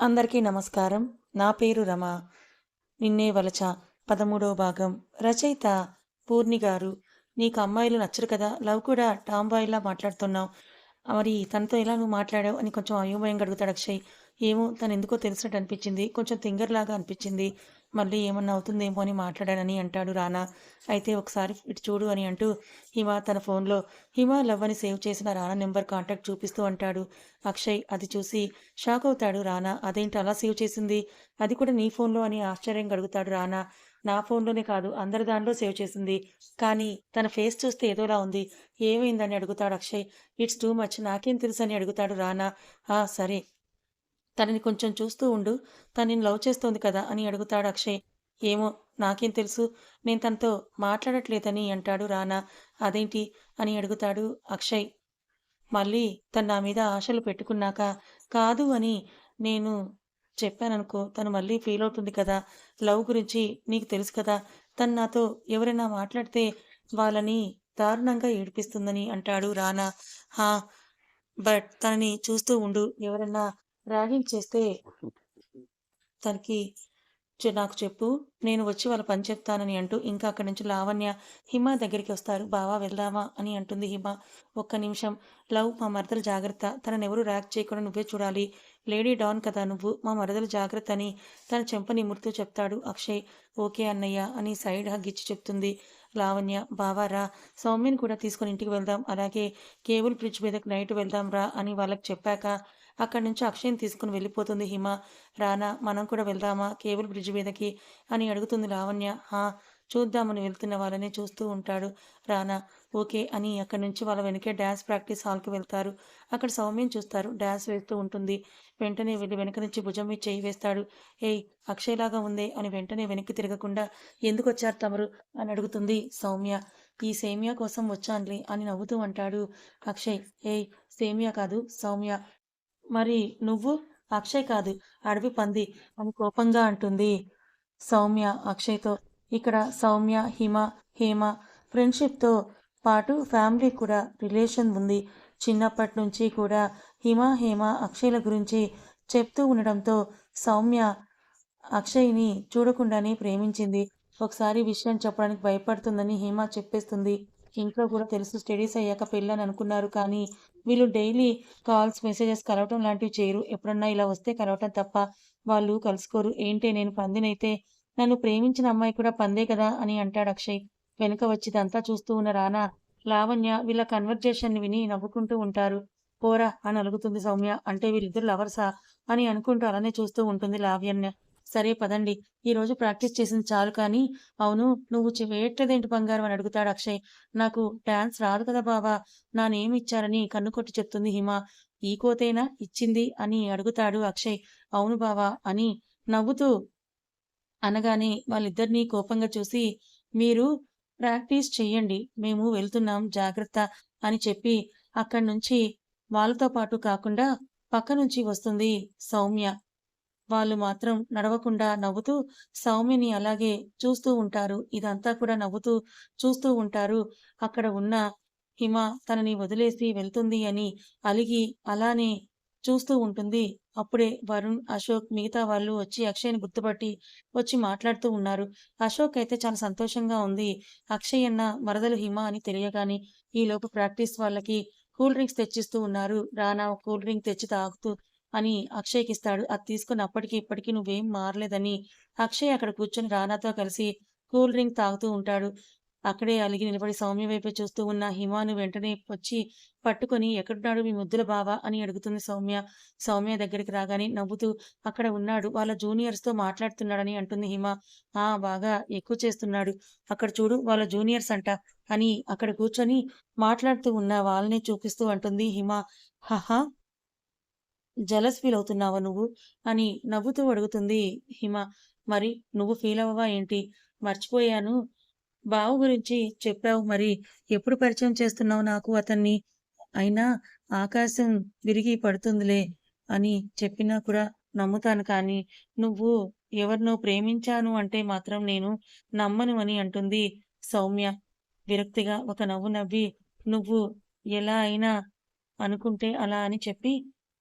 అందరికీ నమస్కారం. నా పేరు రమ. నిన్నే వలచ పదమూడవ భాగం. రచయిత పూర్ణి గారు నీకు అమ్మాయిలు నచ్చరు కదా? లవ్ కూడా టాంబాయిలా మాట్లాడుతున్నావు. మరి తనతో ఎలా నువ్వు మాట్లాడావు అని కొంచెం అయోమయంగా అడుగుతాడు అక్షయ్. ఏమో తను ఎందుకో తెలిసినట్టు అనిపించింది. కొంచెం తింగర్లాగా అనిపించింది. మళ్ళీ ఏమన్నా అవుతుందేమో అని మాట్లాడానని అంటాడు రానా. అయితే ఒకసారి ఇటు చూడు అని అంటూ హిమ తన ఫోన్లో హిమ లవ్ అని సేవ్ చేసిన రానా నెంబర్ కాంటాక్ట్ చూపిస్తూ అంటాడు. అక్షయ్ అది చూసి షాక్ అవుతాడు రానా. అదేంటి అలా సేవ్ చేసింది? అది కూడా నీ ఫోన్లో అని ఆశ్చర్యంగా అడుగుతాడు రానా. నా ఫోన్లోనే కాదు అందరి దానిలో సేవ్ చేసింది. కానీ తన ఫేస్ చూస్తే ఏదోలా ఉంది. ఏమైందని అడుగుతాడు అక్షయ్. ఇట్స్ టూ మచ్ నాకేం తెలుసు అని అడుగుతాడు రానా. ఆ సరే. తనని కొంచెం చూస్తూ ఉండు. తనని లవ్ చేస్తోంది కదా అని అడుగుతాడు అక్షయ్. ఏమో నాకేం తెలుసు. నేను తనతో మాట్లాడట్లేదని అంటాడు రానా. అదేంటి అని అడుగుతాడు అక్షయ్. మళ్ళీ తను నా మీద ఆశలు పెట్టుకున్నాక కాదు అని నేను చెప్పాననుకో తను మళ్ళీ ఫీల్ అవుతుంది కదా. లవ్ గురించి నీకు తెలుసు కదా. తను నాతో ఎవరైనా మాట్లాడితే వాళ్ళని దారుణంగా ఏడిపిస్తుందని అంటాడు రానా. హా బట్ తనని చూస్తూ ఉండు. ఎవరైనా ర్యాగింగ్ చేస్తే తనకి నాకు చెప్పు నేను వచ్చి వాళ్ళ పని చెప్తానని అంటూ ఇంకా అక్కడి నుంచి లావణ్య హిమ దగ్గరికి వస్తారు. బావా వెళ్దామా అని అంటుంది హిమ. ఒక్క నిమిషం. లవ్ మా మరదలు జాగ్రత్త. తననెవరూ ఎవరు ర్యాక్ చేయకుండా నువ్వే చూడాలి. లేడీ డాన్ కదా నువ్వు. మా మరదలు జాగ్రత్త అని తన చెంప నిమురుతూ చెప్తాడు అక్షయ్. ఓకే అన్నయ్య అని సైడ్ హగ్ ఇచ్చి చెప్తుంది లావణ్య. బావా రా. సౌమ్యని కూడా తీసుకొని ఇంటికి వెళ్దాం. అలాగే కేబుల్ బ్రిడ్జ్ మీదకి నైట్ వెళ్దాం రా అని వాళ్ళకి చెప్పాక అక్కడి నుంచి అక్షయ్ని తీసుకుని వెళ్ళిపోతుంది హిమ. రానా మనం కూడా వెళ్దామా? కేబుల్ బ్రిడ్జ్ మీదకి? అని అడుగుతుంది లావణ్య. హా చూద్దామని వెళ్తున్న వాళ్ళని చూస్తూ ఉంటాడు రానా. ఓకే అని అక్కడి నుంచి వాళ్ళ వెనకే డ్యాన్స్ ప్రాక్టీస్ హాల్కి వెళ్తారు. అక్కడ సౌమ్యం చూస్తారు. డ్యాన్స్ వేస్తూ ఉంటుంది. వెంటనే వెళ్ళి వెనక నుంచి భుజం మీద చేయి వేస్తాడు. ఏయ్ అక్షయ్లాగా ఉందే అని వెంటనే వెనక్కి తిరగకుండా ఎందుకు వచ్చారు తమరు? అని అడుగుతుంది సౌమ్య. ఈ సేమియా కోసం వచ్చానులే అని నవ్వుతూ అంటాడు అక్షయ్. ఏయ్ సేమియా కాదు సౌమ్య. మరి నువ్వు? అక్షయ్ కాదు అడవి పంది అని కోపంగా అంటుంది సౌమ్య అక్షయ్తో. ఇక్కడ సౌమ్య హిమ హేమ ఫ్రెండ్షిప్తో పాటు ఫ్యామిలీ కూడా రిలేషన్ ఉంది. చిన్నప్పటి నుంచి కూడా హిమ హేమ అక్షయ్ల గురించి చెప్తూ ఉండడంతో సౌమ్య అక్షయ్ని చూడకుండానే ప్రేమించింది. ఒకసారి విషయం చెప్పడానికి భయపడుతుందని హేమ చెప్పేస్తుంది. ఇంట్లో కూడా తెలుసు స్టడీస్ అయ్యాక పెళ్ళని అనుకున్నారు కానీ వీళ్ళు డైలీ కాల్స్ మెసేజెస్ కలవటం లాంటివి చేయరు. ఎప్పుడన్నా ఇలా వస్తే కలవటం తప్ప వాళ్ళు కలుసుకోరు. ఏంటే నేను పందినైతే నన్ను ప్రేమించిన అమ్మాయి కూడా పందే కదా అని అంటాడు అక్షయ్. వెనుక వచ్చి ఇదంతా చూస్తూ ఉన్న రానా లావణ్య వీళ్ళ కన్వర్జేషన్ విని నవ్వుకుంటూ ఉంటారు. పోరా అని అలుగుతుంది సౌమ్య. అంటే వీళ్ళిద్దరు లవర్సా అని అనుకుంటూ అలానే చూస్తూ ఉంటుంది లావణ్య. సరే పదండి. ఈ రోజు ప్రాక్టీస్ చేసింది చాలు కానీ అవును నువ్వు వేయట్లేదేంటి బంగారం అని అడుగుతాడు అక్షయ్. నాకు డాన్స్ రాదు కదా బావా నానేమి ఇచ్చారని కన్ను కొట్టి చెప్తుంది హిమ. ఈ కోతేనా ఇచ్చింది అని అడుగుతాడు అక్షయ్. అవును బావా అని నవ్వుతూ అనగానే వాళ్ళిద్దరినీ కోపంగా చూసి మీరు ప్రాక్టీస్ చెయ్యండి మేము వెళ్తున్నాం జాగ్రత్త అని చెప్పి అక్కడి నుంచి వాళ్ళతో పాటు కాకుండా పక్క నుంచి వస్తుంది సౌమ్య. వాళ్ళు మాత్రం నడవకుండా నవ్వుతూ సౌమ్యని అలాగే చూస్తూ ఉంటారు. ఇదంతా కూడా నవ్వుతూ చూస్తూ ఉంటారు. అక్కడ ఉన్న హిమ తనని వదిలేసి వెళ్తుంది అని అలిగి అలానే చూస్తూ ఉంటుంది. అప్పుడే వరుణ్ అశోక్ మిగతా వాళ్ళు వచ్చి అక్షయ్ని గుర్తుపట్టి వచ్చి మాట్లాడుతూ ఉన్నారు. అశోక్ అయితే చాలా సంతోషంగా ఉంది. అక్షయ్ అన్న మరదలు హిమ అని తెలియగానే ఈ ప్రాక్టీస్ వాళ్ళకి కూల్ డ్రింక్స్ తెచ్చిస్తూ ఉన్నారు. రానా కూల్ డ్రింక్ తెచ్చి తాగుతూ అని అక్షయ్కి ఇస్తాడు. అది తీసుకుని అప్పటికి ఇప్పటికి నువ్వేం మారలేదని అక్షయ్ అక్కడ కూర్చొని రానాతో కలిసి కూల్ డ్రింక్ తాగుతూ ఉంటాడు. అక్కడే అలిగి నిలబడి సౌమ్య వైపే చూస్తూ ఉన్న హిమాను వెంటనే వచ్చి పట్టుకొని ఎక్కడున్నాడు మీ ముద్దుల బావ? అని అడుగుతుంది సౌమ్య. సౌమ్య దగ్గరికి రాగానే నవ్వుతూ అక్కడ ఉన్నాడు. వాళ్ళ జూనియర్స్తో మాట్లాడుతున్నాడని అంటుంది హిమ. ఆ బాగా ఎక్కువ చేస్తున్నాడు. అక్కడ చూడు వాళ్ళ జూనియర్స్ అంట అని అక్కడ కూర్చొని మాట్లాడుతూ ఉన్న వాళ్ళని చూపిస్తూ అంటుంది హిమ. హహా జలస్ ఫీల్ అవుతున్నావా నువ్వు? అని నవ్వుతూ అడుగుతుంది హిమ. మరి నువ్వు ఫీల్ అవ్వవా ఏంటి? మర్చిపోయాను. బావు గురించి చెప్పావు మరి. ఎప్పుడు పరిచయం చేస్తున్నావు నాకు అతన్ని? అయినా ఆకాశం విరిగి పడుతుందిలే అని చెప్పినా కూడా నమ్ముతాను కానీ నువ్వు ఎవరినో ప్రేమించాను అంటే మాత్రం నేను నమ్మను అని అంటుంది సౌమ్య. విరక్తిగా ఒక నవ్వు నవ్వి నువ్వు ఎలా అయినా అనుకుంటే అలా అని చెప్పి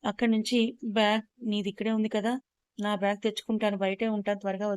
అక్కడి నుంచి బ్యాగ్ నీది ఇక్కడే ఉంది కదా! నా బ్యాగ్ తెచ్చుకుంటాను. బయటే ఉంటాను త్వరగా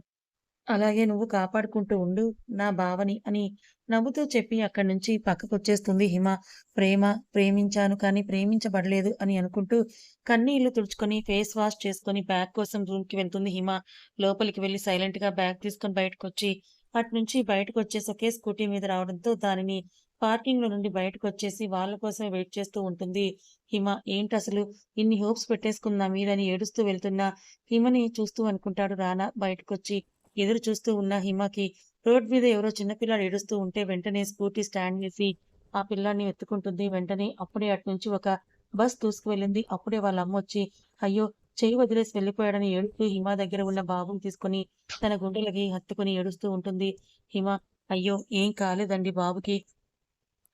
అలాగే నువ్వు కాపాడుకుంటూ ఉండు నా బావని అని నవ్వుతూ చెప్పి అక్కడి నుంచి పక్కకొచ్చేస్తుంది హిమ. ప్రేమ, ప్రేమించాను కానీ ప్రేమించబడలేదు అని అనుకుంటూ కన్నీళ్ళు తుడుచుకొని ఫేస్ వాష్ చేసుకొని బ్యాగ్ కోసం రూమ్‌కి వెళ్తుంది హిమ. లోపలికి వెళ్ళి సైలెంట్‌గా బ్యాగ్ తీసుకొని బయటకు వచ్చి బయటకొచ్చి అటునుంచి బయటకొచ్చేసరికి స్కూటీ మీద రావడంతో దానిని పార్కింగ్లో నుండి బయటకు వచ్చేసి వాళ్ళ కోసమే వెయిట్ చేస్తూ ఉంటుంది హిమ. ఏంటి అసలు ఇన్ని హోప్స్ పెట్టేసుకుందా నా మీద ఏడుస్తూ వెళ్తున్నా హిమని చూస్తూ అనుకుంటాడు రానా బయటకొచ్చి. ఎదురు చూస్తూ ఉన్న హిమకి రోడ్ మీద ఎవరో చిన్నపిల్లాడు ఏడుస్తూ ఉంటే వెంటనే స్కూటీ స్టాండ్ చేసి ఆ పిల్లాన్ని ఎత్తుకుంటుంది. వెంటనే అప్పుడే అటు నుంచి ఒక బస్ దూసుకువెళ్ళింది. అప్పుడే వాళ్ళ అమ్మ వచ్చి అయ్యో! చెయ్యి వదిలేసి వెళ్ళిపోయాడని ఏడుస్తూ హిమ దగ్గర ఉన్న బాబుని తీసుకొని తన గుండెలకి హత్తుకొని ఏడుస్తూ ఉంటుంది హిమ. అయ్యో! ఏం కాలేదండి బాబుకి.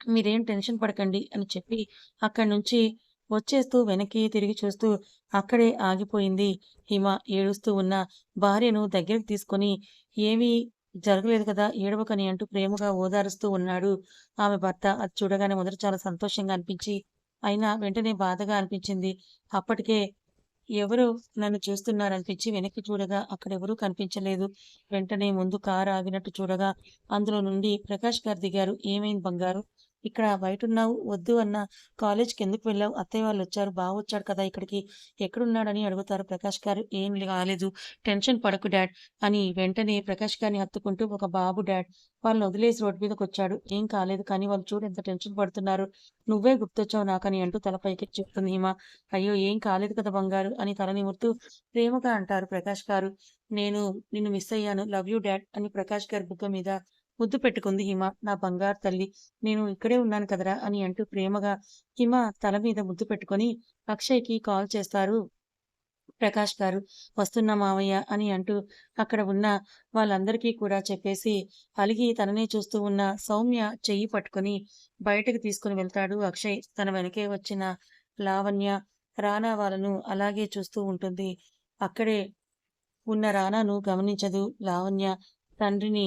మీరేం టెన్షన్ పడకండి అని చెప్పి అక్కడి నుంచి వచ్చేస్తూ వెనక్కి తిరిగి చూస్తూ అక్కడే ఆగిపోయింది హిమ. ఏడుస్తూ ఉన్న భార్యను దగ్గరికి తీసుకొని ఏమీ జరగలేదు కదా! ఏడవకని అంటూ ప్రేమగా ఓదారుస్తూ ఉన్నాడు ఆమె భర్త. అది చూడగానే మొదట చాలా సంతోషంగా అనిపించి, అయినా వెంటనే బాధగా అనిపించింది. అప్పటికే ఎవరు నన్ను చూస్తున్నారనిపించి వెనక్కి చూడగా అక్కడెవరూ కనిపించలేదు. వెంటనే ముందు కారు ఆగినట్టు చూడగా అందులో నుండి ప్రకాష్ గారు దిగారు. ఏమైంది బంగారు? ఇక్కడ బయట ఉన్నావు వద్దు అన్న కాలేజ్కి ఎందుకు వెళ్ళావు? అత్తయ్య వాళ్ళు వచ్చారు బాగా బావొచ్చాడు కదా ఇక్కడికి. ఎక్కడున్నాడని అడుగుతారు ప్రకాష్ గారు. ఏం కాలేదు. టెన్షన్ పడకు డాడ్ అని వెంటనే ప్రకాష్ గారిని హత్తుకుంటూ ఒక బాబు డాడ్. వాళ్ళని వదిలేసి రోడ్డు మీదకొచ్చాడు. ఏం కాలేదు కానీ వాళ్ళు చూడు ఎంత టెన్షన్ పడుతున్నారు. నువ్వే గుర్తొచ్చావు నాకని అంటూ తలపైకి చెప్తుంది హిమ. అయ్యో! ఏం కాలేదు కదా బంగారు అని తల నిమురుతూ ప్రేమగా అంటారు ప్రకాష్ గారు. నేను నిన్ను మిస్ అయ్యాను. లవ్ యూ డాడ్ అని ప్రకాష్ గారి బుగ్గ మీద ముద్దు పెట్టుకుంది హిమ. నా బంగారు తల్లి. నేను ఇక్కడే ఉన్నాను కదరా అని అంటూ ప్రేమగా హిమ తల మీద ముద్దు పెట్టుకొని అక్షయ్‌కి కాల్ చేస్తారు ప్రకాష్ గారు. వస్తున్నా మావయ్య అని అంటూ అక్కడ ఉన్న వాళ్ళందరికీ కూడా చెప్పేసి అలిగి తననే చూస్తూ ఉన్న సౌమ్య చెయ్యి పట్టుకొని బయటకు తీసుకుని వెళ్తాడు అక్షయ్. తన వెనకే వచ్చిన లావణ్య, రానా వాళ్ళను అలాగే చూస్తూ ఉంటుంది. అక్కడే ఉన్న రానాను గమనించదు లావణ్య. తండ్రిని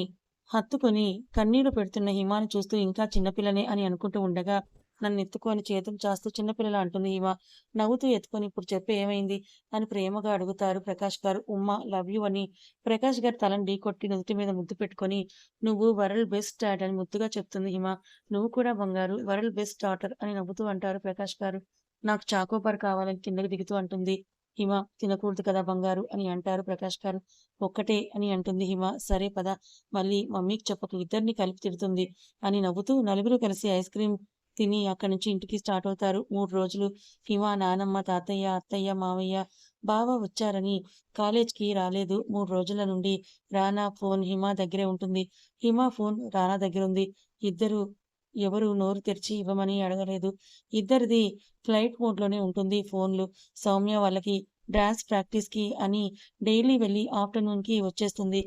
హత్తుకొని కన్నీళ్ళు పెడుతున్న హిమాని చూస్తూ ఇంకా చిన్నపిల్లనే అని అనుకుంటూ ఉండగా నన్ను ఎత్తుకొని చేతులు చాస్తూ చిన్నపిల్లలా అంటుంది హిమ. నవ్వుతూ ఎత్తుకొని ఇప్పుడు చెప్పు ఏమైంది? అని ప్రేమగా అడుగుతారు ప్రకాష్ గారు. ఉమ్మ లవ్ యూ అని ప్రకాష్ గారు తలని ఢీకొట్టి నుదుటి మీద ముద్దు పెట్టుకొని నువ్వు వరల్డ్ బెస్ట్ డాడ్ అని ముద్దుగా చెప్తుంది హిమ. నువ్వు కూడా బంగారు వరల్డ్ బెస్ట్ డాటర్ అని నవ్వుతూ అంటారు ప్రకాష్ గారు. నాకు చాకోబార్ కావాలని కిందకి దిగుతూ అంటుంది హిమ. తినకూడదు కదా బంగారు అని అంటారు ప్రకాష్ గారు. ఒక్కటే అని అంటుంది హిమ. సరే పద మళ్ళీ మమ్మీకి చెప్పకు ఇద్దరిని కలిపి తిడుతుంది అని నవ్వుతూ నలుగురు కలిసి ఐస్ క్రీమ్ తిని అక్కడి నుంచి ఇంటికి స్టార్ట్ అవుతారు. మూడు రోజులు హిమ, నానమ్మ, తాతయ్య, అత్తయ్య, మావయ్య, బావ వచ్చారని కాలేజ్‌కి రాలేదు. మూడు రోజుల నుండి రానా ఫోన్ హిమ దగ్గరే ఉంటుంది. హిమ ఫోన్ రానా దగ్గర ఉంది ఇద్దరు ఎవరు నోరు తెరిచి ఇవ్వమని అడగలేదు. ఇద్దరిది ఫ్లైట్ మోడ్‌లోనే ఉంటుంది ఫోన్‌లు. సౌమ్య వాళ్ళకి డ్యాన్స్ ప్రాక్టీస్‌కి అని డైలీ వెళ్ళి ఆఫ్టర్‌నూన్‌కి వచ్చేస్తుంది.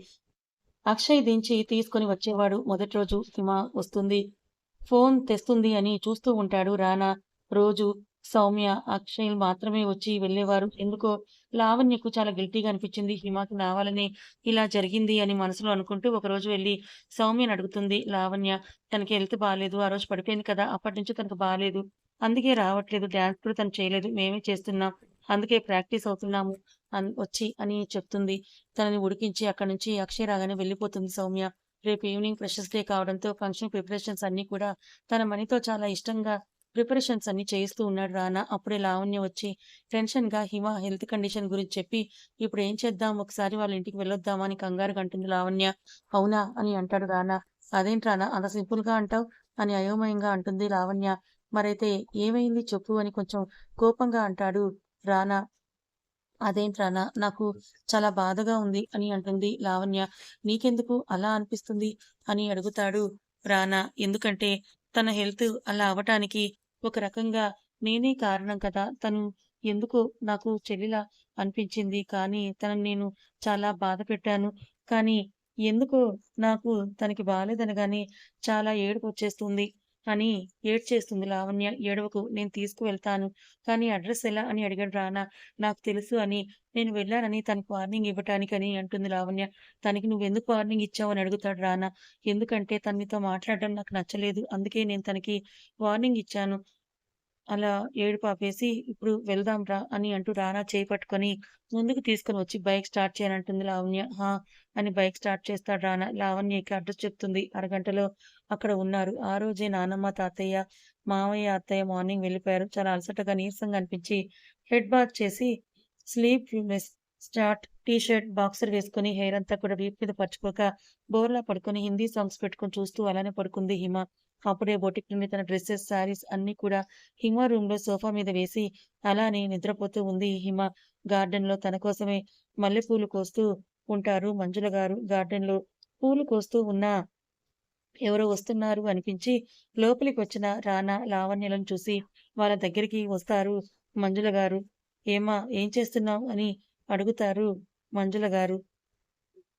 అక్షయ్ దించి తీసుకొని వచ్చేవాడు. మొదటి రోజు హిమ వస్తుంది. ఫోన్ తెస్తుంది అని చూస్తూ ఉంటాడు రానా. రోజు సౌమ్య, అక్షయ్ మాత్రమే వచ్చి వెళ్ళేవారు. ఎందుకో లావణ్యకు చాలా గిల్టీగా అనిపించింది. హిమాకి నావాలని ఇలా జరిగింది అని మనసులో అనుకుంటూ ఒకరోజు వెళ్ళి సౌమ్యని అడుగుతుంది లావణ్య. తనకి హెల్త్ బాలేదు. ఆ రోజు పడిపోయింది కదా! అప్పటి నుంచి తనకు బాలేదు. అందుకే రావట్లేదు. డాన్స్ కూడా తను చేయలేదు. మేమే చేస్తున్నాం. అందుకే ప్రాక్టీస్ అవుతున్నాము అని వచ్చి అని చెప్తుంది. తనని ఉడికించి అక్కడి నుంచి అక్షయ్ రాగానే వెళ్ళిపోతుంది సౌమ్య. రేపు ఈవినింగ్ ఫ్రెషర్స్ డే కావడంతో ఫంక్షన్ ప్రిపరేషన్స్ అన్నీ కూడా తన మనీతో చాలా ఇష్టంగా ప్రిపరేషన్స్ అన్ని చేయిస్తూ ఉన్నాడు రానా. అప్పుడే లావణ్య వచ్చి టెన్షన్‌గా హిమ హెల్త్ కండిషన్ గురించి చెప్పి ఇప్పుడు ఏం చేద్దాం? ఒకసారి వాళ్ళ ఇంటికి వెళ్ళొద్దామా అని కంగారుగా అంటుంది లావణ్య. అవునా? అని అంటాడు రానా. అదేంటి రానా అంత సింపుల్‌గా అంటావు? అని అయోమయంగా అంటుంది లావణ్య. మరైతే ఏమైంది చెప్పు అని కొంచెం కోపంగా అంటాడు రానా. అదేంటి రానా నాకు చాలా బాధగా ఉంది అని అంటుంది లావణ్య. నీకెందుకు అలా అనిపిస్తుంది? అని అడుగుతాడు రానా. ఎందుకంటే తన హెల్త్ అలా అవ్వటానికి ఒక రకంగా నేనే కారణం కదా! తను ఎందుకో నాకు చెల్లిలా అనిపించింది. కానీ తనని నేను చాలా బాధ పెట్టాను. కానీ ఎందుకో నాకు తనకి బాలేదనగానే చాలా ఏడుపొచ్చేస్తుంది అని ఏడ్చేస్తుంది లావణ్య. ఏడవకు నేను తీసుకువెళ్తాను. కానీ అడ్రస్ ఎలా? అని అడిగాడు రానా. నాకు తెలుసు అని నేను వెళ్ళానని తనకు వార్నింగ్ ఇవ్వటానికని అంటుంది లావణ్య. తనకి నువ్వెందుకు వార్నింగ్ ఇచ్చావు? అని అడుగుతాడు రానా. ఎందుకంటే తనతో మాట్లాడడం నాకు నచ్చలేదు. అందుకే నేను తనకి వార్నింగ్ ఇచ్చాను. అలా ఏడుపు ఆపేసి, "ఇప్పుడు వెళ్దాం రా" అని అంటూ రానా చేయి పట్టుకొని ముందుకు తీసుకొని వచ్చి బైక్ స్టార్ట్ చేయనంటుంది లావణ్య. "హా" అని బైక్ స్టార్ట్ చేస్తాడు రానా. లావణ్యకి అడ్రస్ చెప్తుంది. అరగంటలో అక్కడ ఉన్నారు. ఆ రోజే నానమ్మ, తాతయ్య, మామయ్య, అత్తయ్య మార్నింగ్ వెళ్ళిపోయారు. చాలా అలసటగా, నీరసంగా అనిపించి హెడ్ బాత్ చేసి sleep start T shirt, boxer వేసుకొని హెయిర్ అంతా కూడా వీపు మీద పరుచుకోక బోర్లా పడుకొని హిందీ సాంగ్స్ పెట్టుకొని చూస్తూ అలానే పడుకుంది హిమ. అప్పుడే బొటిక్ నుండి తన డ్రెస్సెస్ శారీస్ అన్ని కూడా హిమ రూమ్లో సోఫా మీద వేసి అలానే నిద్రపోతూ ఉంది హిమ. గార్డెన్లో తన కోసమే మల్లెపూలు కోస్తూ ఉంటారు మంజుల గారు. గార్డెన్లో పూలు కోస్తూ ఉన్న ఎవరో వస్తున్నారు అనిపించి లోపలికి వచ్చిన రానా, లావణ్యలను చూసి వాళ్ళ దగ్గరికి వస్తారు మంజుల గారు. ఏమా ఏం చేస్తున్నావు అని అడుగుతారు మంజుల గారు.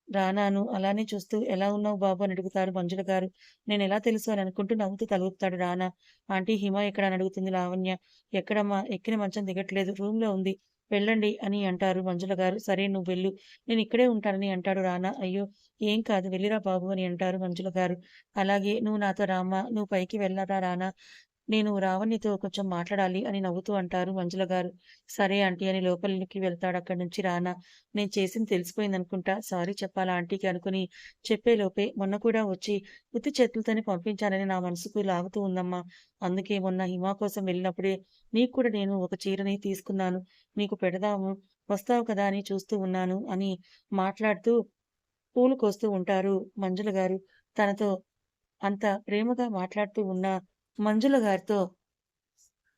రానాను అలానే చూస్తూ "ఎలా ఉన్నావు బాబు" అని అడుగుతారు మంజుల గారు. "నేనెలా తెలుసు" అని అనుకుంటూ నవ్వుతూ తలుగుతాడు రానా. "ఆంటీ హిమ ఎక్కడ" అని అడుగుతుంది లావణ్య. "ఎక్కడమ్మా? ఎక్కిన మంచం దిగట్లేదు. రూమ్‌లో ఉంది. వెళ్ళండి" అని అంటారు మంజుల గారు. "సరే నువ్వు వెళ్ళి నేను ఇక్కడే ఉంటానని" అంటాడు రానా. "అయ్యో! ఏం కాదు వెళ్ళిరా బాబు" అని అంటారు మంజుల గారు. "అలాగే నువ్వు నాతో రామ్మా. నువ్వు పైకి వెళ్ళరా రానా. నేను రావణ్యతో కొంచెం మాట్లాడాలి" అని నవ్వుతూ అంటారు మంజుల గారు. "సరే ఆంటీ" అని లోపలికి వెళ్తాడు అక్కడి నుంచి రానా. "నేను చేసింది తెలిసిపోయిందనుకుంటా. సారీ చెప్పాలా ఆంటీకి" అనుకుని చెప్పేలోపే "మొన్న కూడా వచ్చి ఉత్తి చేతులతోనే పంపించానని నా మనసుకు లాగుతూ ఉందమ్మా. అందుకే మొన్న హిమా కోసం వెళ్ళినప్పుడే నీకు కూడా నేను ఒక చీరని తీసుకున్నాను. నీకు పెడదాము వస్తావు కదా అని చూస్తూ ఉన్నాను" అని మాట్లాడుతూ పూలు కోస్తూ ఉంటారు మంజుల గారు. తనతో అంత ప్రేమగా మాట్లాడుతూ ఉన్న మంజుల గారితో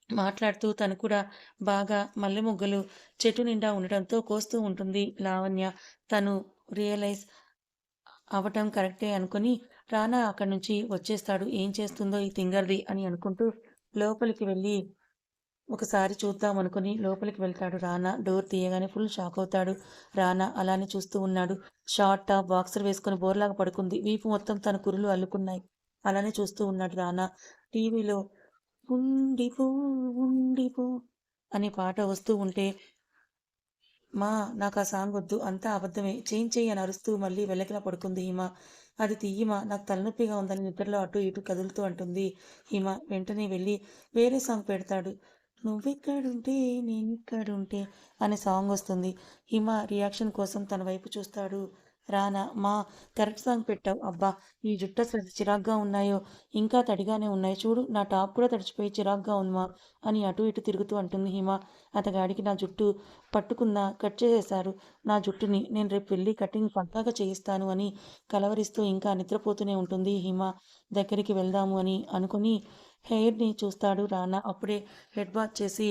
మాట్లాడుతూ తను కూడా బాగా మల్లె ముగ్గులు చెట్టు నిండా ఉండటంతో కోస్తూ ఉంటుంది లావణ్య. తను రియలైజ్ అవ్వటం కరెక్టే అనుకుని రానా అక్కడి నుంచి వచ్చేస్తాడు. ఏం చేస్తుందో ఈ తింగర్ది అని అనుకుంటూ లోపలికి వెళ్ళి ఒకసారి చూద్దాం అనుకుని లోపలికి వెళ్తాడు రానా. డోర్ తీయగానే ఫుల్ షాక్ అవుతాడు రానా. అలానే చూస్తూ ఉన్నాడు. షార్ట్ టాప్, బాక్సర్ వేసుకొని బోర్లాగా పడుకుంది. వీపు మొత్తం తన కురులు అల్లుకున్నాయి. అలానే చూస్తూ ఉన్నాడు రానా. టీవీలో ఉండిపో ఉండిపో అనే పాట వస్తూ ఉంటే మా నాకు ఆ సాంగ్ వద్దు అంతా అబద్ధమే. చేయి అని అరుస్తూ మళ్ళీ వెల్లకిలా పడుకుంది హిమ. అది తియ్యమా నాకు తలనొప్పిగా ఉందని నిద్రలో అటు ఇటు కదులుతూ అంటుంది హిమ. వెంటనే వెళ్ళి వేరే సాంగ్ పెడతాడు. నువ్వెక్కడుంటే నేనిక్కడుంటే అనే సాంగ్ వస్తుంది. హిమ రియాక్షన్ కోసం తన వైపు చూస్తాడు రానా. మా కరెక్ట్ సాంగ్ పెట్టావు. అబ్బా! ఈ జుట్టు అసలు చిరాగ్గా ఉన్నాయో. ఇంకా తడిగానే ఉన్నాయి. చూడు నా టాప్ కూడా తడిచిపోయి చిరాగ్గా ఉంది మా అని అటు ఇటు తిరుగుతూ అంటుంది హిమ. అతగాడికి నా జుట్టు పట్టుకున్నా కట్ చేసేశారు నా జుట్టుని. నేను రేపు వెళ్ళి కటింగ్ పక్కాగా చేయిస్తాను అని కలవరిస్తూ ఇంకా నిద్రపోతూనే ఉంటుంది హిమ. దగ్గరికి వెళ్దాము అని అనుకుని హెయిర్‌ని చూస్తాడు రానా. అప్పుడే హెడ్ బాత్ చేసి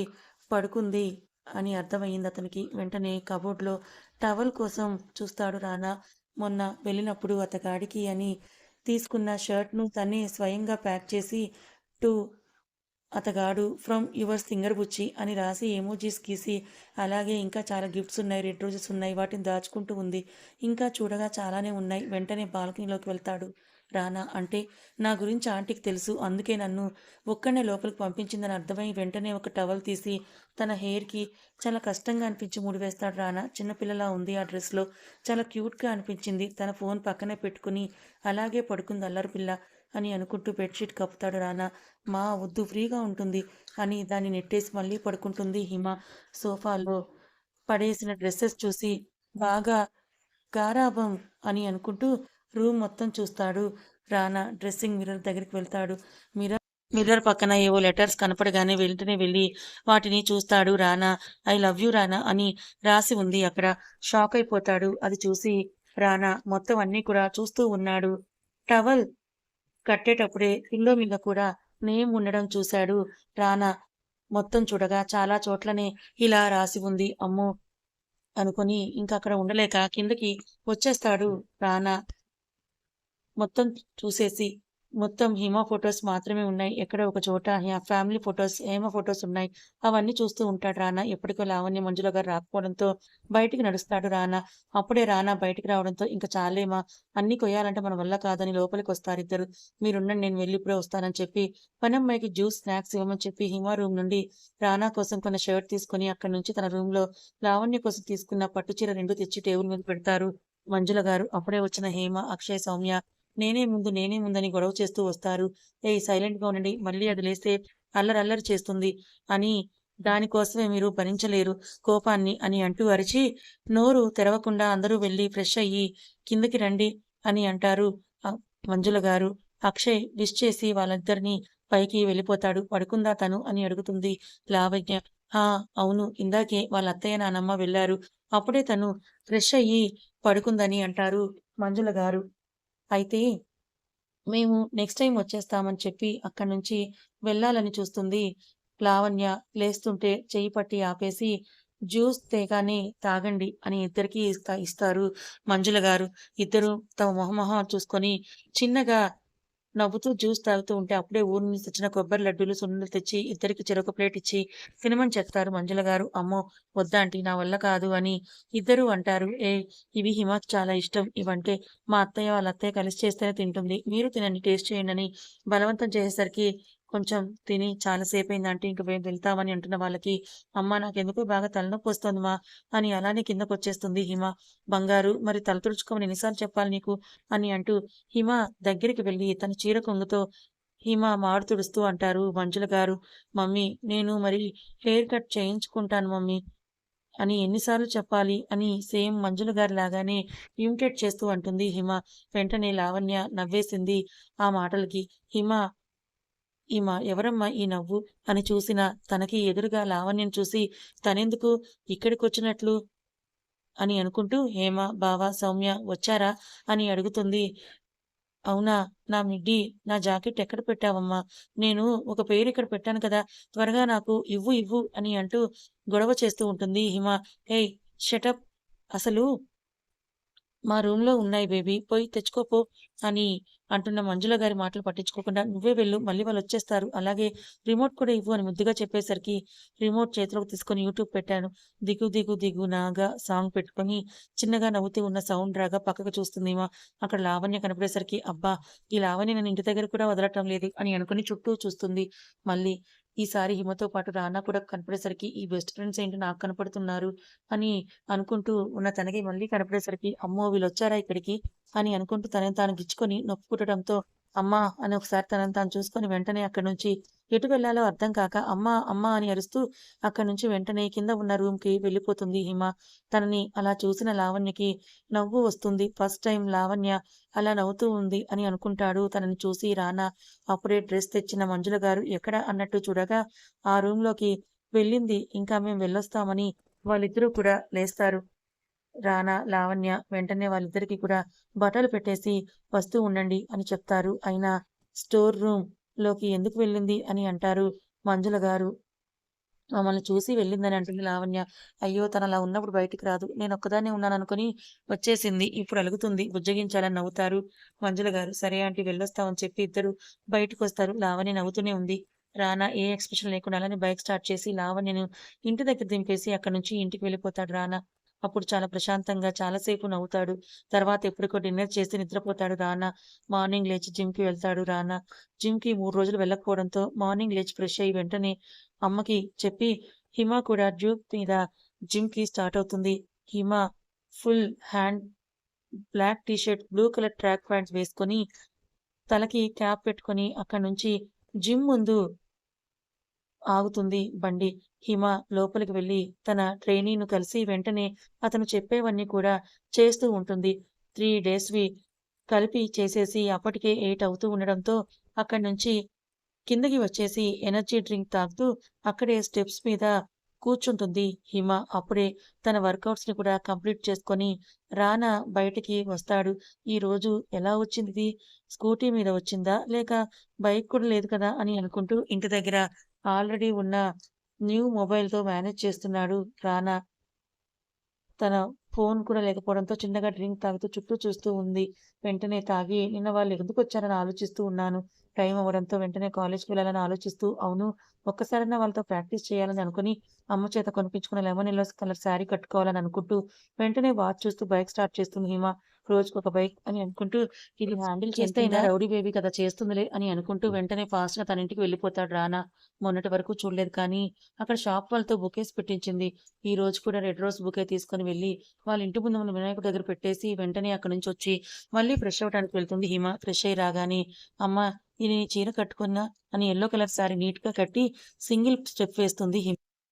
పడుకుంది అని అర్థమయింది అతనికి. వెంటనే కబోర్డ్‌లో టవల్ కోసం చూస్తాడు రానా. మొన్న వెళ్ళినప్పుడు అతగాడికి అని తీసుకున్న షర్ట్‌ను తనే స్వయంగా ప్యాక్ చేసి టు అతగాడు ఫ్రమ్ యువర్ సింగర్ బుచ్చి అని రాసి ఎమోజీస్ గీసి అలాగే ఇంకా చాలా గిఫ్ట్స్ ఉన్నాయి. రెడ్ రోజెస్ ఉన్నాయి. వాటిని దాచుకుంటూ ఉంది. ఇంకా చూడగా చాలానే ఉన్నాయి. వెంటనే బాల్కనీలోకి వెళ్తాడు రానా. అంటే నా గురించి ఆంటీకి తెలుసు. అందుకే నన్ను ఒక్కడినే లోపలికి పంపించిందని అర్థమై వెంటనే ఒక టవల్ తీసి తన హెయిర్‌కి చాలా కష్టంగా అనిపించి ముడివేస్తాడు రానా. చిన్నపిల్లలా ఉంది ఆ డ్రెస్‌లో. చాలా క్యూట్‌గా అనిపించింది. తన ఫోన్ పక్కనే పెట్టుకుని అలాగే పడుకుంది అల్లరి పిల్ల అని అనుకుంటూ బెడ్‌షీట్ కప్పుతాడు రానా. మా వద్దు ఫ్రీగా ఉంటుంది అని దాన్ని నెట్టేసి మళ్ళీ పడుకుంటుంది హిమ. సోఫాలో పడేసిన డ్రెస్సెస్ చూసి బాగా గారాభం అని అనుకుంటూ రూమ్ మొత్తం చూస్తాడు రానా. డ్రెస్సింగ్ మిర్రర్ దగ్గరికి వెళ్తాడు. మిర్రర్ మిర్రర్ పక్కన ఏవో లెటర్స్ కనపడగానే వెంటనే వెళ్ళి వాటిని చూస్తాడు Rana. I love you Rana అని రాసి ఉంది అక్కడ. షాక్ అయిపోతాడు అది చూసి రానా. మొత్తం అన్నీ కూడా చూస్తూ ఉన్నాడు. టవల్ కట్టేటప్పుడే పిల్లో మీద కూడా నేమ్ ఉండడం చూశాడు రానా. మొత్తం చూడగా చాలా చోట్లనే ఇలా రాసి ఉంది. అమ్మో! అనుకుని ఇంకా అక్కడ ఉండలేక కిందకి వచ్చేస్తాడు రానా. మొత్తం చూసేసి మొత్తం హిమ ఫొటోస్ మాత్రమే ఉన్నాయి. ఎక్కడ ఒక చోట ఫ్యామిలీ ఫొటోస్ హేమ ఫొటోస్ ఉన్నాయి. అవన్నీ చూస్తూ ఉంటాడు రానా. ఎప్పటికో లావణ్య, మంజుల గారు రాకపోవడంతో బయటికి నడుస్తాడు రానా. అప్పుడే రానా బయటికి రావడంతో ఇంకా చాలేమా అన్ని కొయ్యాలంటే మన వల్ల కాదని లోపలికి వస్తారు ఇద్దరు మీరుండండి నేను వెళ్ళి ఇప్పుడే వస్తానని చెప్పి పనమ్మాయికి జ్యూస్, స్నాక్స్ ఇవ్వమని చెప్పి హిమ రూమ్ నుండి రానా కోసం కొన్ని షర్ట్ తీసుకొని అక్కడి నుంచి తన రూమ్లో లావణ్య కోసం తీసుకున్న పట్టు చీర 2 తెచ్చి టేబుల్ మీద పెడతారు మంజుల గారు. అప్పుడే వచ్చిన హేమ, అక్షయ్, సౌమ్య నేనే ముందు నేనే ముందని గొడవ చేస్తూ వస్తారు. ఏ సైలెంట్‌గా ఉండండి. మళ్ళీ అది లేస్తే అల్లరల్లరి చేస్తుంది అని దానికోసమే మీరు భరించలేరు కోపాన్ని అని అంటూ అరిచి నోరు తెరవకుండా అందరూ వెళ్ళి ఫ్రెష్ అయ్యి కిందకి రండి అని అంటారు మంజుల గారు. అక్షయ్ విష్ చేసి వాళ్ళిద్దరినీ పైకి వెళ్ళిపోతాడు. పడుకుందా తను అని అడుగుతుంది లావణ్య. ఆ అవును. ఇందాకే వాళ్ళ అత్తయ్య నానమ్మ వెళ్ళారు. అప్పుడే తను ఫ్రెష్ అయ్యి పడుకుందని అంటారు మంజుల గారు. అయితే మేము నెక్స్ట్ టైం వచ్చేస్తామని చెప్పి అక్కడి నుంచి వెళ్ళాలని చూస్తుంది. లావణ్య లేస్తుంటే చేయి పట్టి ఆపేసి జ్యూస్ తేగానే తాగండి అని ఇద్దరికి ఇస్తా ఇస్తారు. మంజుల గారు ఇద్దరు తమ మొహమొహం చూసుకొని చిన్నగా నవ్వుతూ జ్యూస్ తాగుతూ ఉంటే అప్పుడే ఊరి నుంచి తెచ్చిన కొబ్బరి లడ్డూలు సున్నులు తెచ్చి ఇద్దరికి చెరొక ప్లేట్ ఇచ్చి తినమని చెప్తారు మంజుల గారు. అమ్మో వద్దా ఆంటీ నా వల్ల కాదు అని ఇద్దరు అంటారు. ఏ ఇవి హిమాకి చాలా ఇష్టం. ఇవంటే మా అత్తయ్య వాళ్ళ అత్తయ్య కలిసి చేస్తేనే తింటుంది. మీరు తినండి టేస్ట్ చేయండి అని బలవంతం చేసేసరికి కొంచెం తిని చాలాసేపు అయిందంటే ఇంక మేము వెళ్తామని అంటున్న వాళ్ళకి అమ్మ నాకెందుకు బాగా తలనొప్పి వస్తుంది మా అని అలానే కిందకు వచ్చేస్తుంది హిమ. బంగారు మరి తల తుడుచుకోమని ఎన్నిసార్లు చెప్పాలి నీకు? అని అంటూ హిమ దగ్గరికి వెళ్ళి తన చీర కొంగుతో హిమ మాడు తుడుస్తూ అంటారు మంజుల గారు. మమ్మీ నేను మరి హెయిర్ కట్ చేయించుకుంటాను మమ్మీ అని ఎన్నిసార్లు చెప్పాలి అని సేమ్ మంజుల గారి లాగానే ఇమిటేట్ చేస్తూ అంటుంది హిమ. వెంటనే లావణ్య నవ్వేసింది ఆ మాటలకి. హిమ ఈమ ఎవరమ్మా ఈ నవ్వు? అని చూసిన తనకి ఎదురుగా లావణ్యం చూసి తనెందుకు ఇక్కడికొచ్చినట్లు అని అనుకుంటూ హేమ బావ సౌమ్య వచ్చారా అని అడుగుతుంది. అవునా నా మిడ్డీ నా జాకెట్ ఎక్కడ పెట్టావమ్మా? నేను ఒక పేరు ఇక్కడ పెట్టాను కదా త్వరగా నాకు ఇవ్వు ఇవ్వు అని అంటూ గొడవ చేస్తూ ఉంటుంది హిమ. హే షటప్ అసలు మా రూమ్లో ఉన్నాయి బేబీ పోయి తెచ్చుకోపో అని అంటున్న మంజుల గారి మాటలు పట్టించుకోకుండా నువ్వే వెళ్ళు మళ్ళీ వాళ్ళు వచ్చేస్తారు. అలాగే రిమోట్ కూడా ఇవ్వు అని ముద్దుగా చెప్పేసరికి రిమోట్ చేతిలోకి తీసుకొని యూట్యూబ్ పెట్టాను దిగు దిగు దిగు నాగా సాంగ్ పెట్టుకొని చిన్నగా నవ్వుతూ ఉన్న సౌండ్ రాగా పక్కకు చూస్తుందేమో. అక్కడ లావణ్య కనపడేసరికి అబ్బా ఈ లావణ్య నన్ను ఇంటి దగ్గర కూడా వదలటం లేదు అని అనుకుని చుట్టూ చూస్తుంది. మళ్ళీ ఈసారి హిమతో పాటు రానా కూడా కనపడేసరికి ఈ బెస్ట్ ఫ్రెండ్స్ ఏంటి నాకు కనపడుతున్నారు అని అనుకుంటూ ఉన్న తనకి మళ్ళీ కనపడేసరికి అమ్మో వీళ్ళు వచ్చారా ఇక్కడికి అని అనుకుంటూ తనని తాను గిచ్చుకొని నొప్పి పుట్టడంతో అమ్మా అని ఒకసారి తనని తాను చూసుకొని వెంటనే అక్కడి నుంచి ఎటు వెళ్ళాలో అర్థం కాక అమ్మా అమ్మా అని అరుస్తూ అక్కడి నుంచి వెంటనే కింద ఉన్న రూమ్కి వెళ్ళిపోతుంది హిమ. తనని అలా చూసిన లావణ్యకి నవ్వు వస్తుంది. ఫస్ట్ టైం లావణ్య అలా నవ్వుతూ ఉంది అని అనుకుంటాడు తనని చూసి రానా. అప్పుడే డ్రెస్ తెచ్చిన మంజుల గారు ఎక్కడ అన్నట్టు చూడగా ఆ రూమ్లోకి వెళ్ళింది. ఇంకా మేము వెళ్ళొస్తామని వాళ్ళిద్దరూ కూడా లేస్తారు. రానా లావణ్య వెంటనే వాళ్ళిద్దరికీ కూడా బట్టలు పెట్టేసి వస్తూ ఉండండి అని చెప్తారు. అయినా స్టోర్ రూమ్లోకి ఎందుకు వెళ్ళింది అని అంటారు మంజుల గారు. మమ్మల్ని చూసి వెళ్ళిందని అంటుంది లావణ్య. అయ్యో తన అలా ఉన్నప్పుడు బయటికి రాదు. నేను ఒక్కదాన్నే ఉన్నాను అనుకుని వచ్చేసింది. ఇప్పుడు అలుగుతుంది. బుజ్జగించాలని నవ్వుతారు మంజుల గారు. సరే ఆంటీ వెళ్ళొస్తామని చెప్పి ఇద్దరు బయటకు వస్తారు. లావణ్య నవ్వుతూనే ఉంది. రానా ఏ ఎక్స్ప్రెషన్ లేకుండా అలానే బైక్ స్టార్ట్ చేసి లావణ్యను ఇంటి దగ్గర దింపేసి అక్కడ నుంచి ఇంటికి వెళ్ళిపోతాడు రానా. అప్పుడు చాలా ప్రశాంతంగా చాలాసేపు నవ్వుతాడు. తర్వాత ఎప్పటికో డిన్నర్ చేసి నిద్రపోతాడు రానా. మార్నింగ్ లేచి జిమ్కి వెళ్తాడు రానా. జిమ్కి మూడు రోజులు వెళ్ళకపోవడంతో మార్నింగ్ లేచి ఫ్రెష్ అయ్యి వెంటనే అమ్మకి చెప్పి హిమ కూడా డ్యూక్ మీద జిమ్కి స్టార్ట్ అవుతుంది. Hima full hand black T shirt blue colour track pants వేసుకొని తలకి క్యాప్ పెట్టుకొని అక్కడి నుంచి జిమ్ ముందు ఆగుతుంది బండి. హిమ లోపలికి వెళ్ళి తన ట్రైనీను కలిసి వెంటనే అతను చెప్పేవన్నీ కూడా చేస్తూ ఉంటుంది. త్రీ డేస్వి కలిపి చేసేసి అప్పటికే ఎయిట్ అవుతూ ఉండడంతో అక్కడి నుంచి కిందకి వచ్చేసి ఎనర్జీ డ్రింక్ తాగుతూ అక్కడే స్టెప్స్ మీద కూర్చుంటుంది హిమ. అప్పుడే తన వర్కౌట్స్ని కూడా కంప్లీట్ చేసుకొని రానా బయటికి వస్తాడు. ఈ రోజు ఎలా వచ్చింది స్కూటీ మీద వచ్చిందా? లేక బైక్ కూడా లేదు కదా అని అనుకుంటూ ఇంటి దగ్గర ఆల్రెడీ ఉన్న న్యూ మొబైల్‌తో మేనేజ్ చేస్తున్నాడు రానా. తన ఫోన్ కూడా లేకపోవడంతో చిన్నగా డ్రింక్ తాగుతూ చుట్టూ చూస్తూ ఉంది. వెంటనే తాగి నిన్న వాళ్ళు ఎందుకు వచ్చారని ఆలోచిస్తూ ఉన్నాను. టైం అవ్వడంతో వెంటనే కాలేజ్‌కి వెళ్ళాలని ఆలోచిస్తూ అవును ఒక్కసారైనా వాళ్ళతో ప్రాక్టీస్ చేయాలని అనుకుని అమ్మ చేత కొనిపించుకున్న లెమన్ ఎల్లో కలర్ శారీ కట్టుకోవాలని అనుకుంటూ వెంటనే వాచ్ చూస్తూ బైక్ స్టార్ట్ చేస్తుంది హిమ. రోజుకొక బైక్ అని అనుకుంటూ ఇది హ్యాండిల్ చేస్తే అయినా? రౌడీ బేబీ కదా చేస్తుందిలే అని అనుకుంటూ వెంటనే ఫాస్ట్‌గా తన ఇంటికి వెళ్ళిపోతాడు రానా. మొన్నటి వరకు చూడలేదు కానీ అక్కడ షాప్ వాళ్ళతో బొకేస్ పెట్టించింది. ఈ రోజు కూడా రెడ్ రోజ్ బొకే తీసుకొని వెళ్ళి వాళ్ళ ఇంటి ముందు ఉన్న వినాయకుడి దగ్గర పెట్టేసి వెంటనే అక్కడి నుంచి వచ్చి మళ్ళీ ఫ్రెష్ అవ్వడానికి వెళ్తుంది హిమ. ఫ్రెష్ అయ్యి రాగానే అమ్మ ఇది చీర కట్టుకున్నా అని యెల్లో కలర్ సారీ నీట్‌గా కట్టి సింగిల్ స్టెప్ వేస్తుంది హిమ.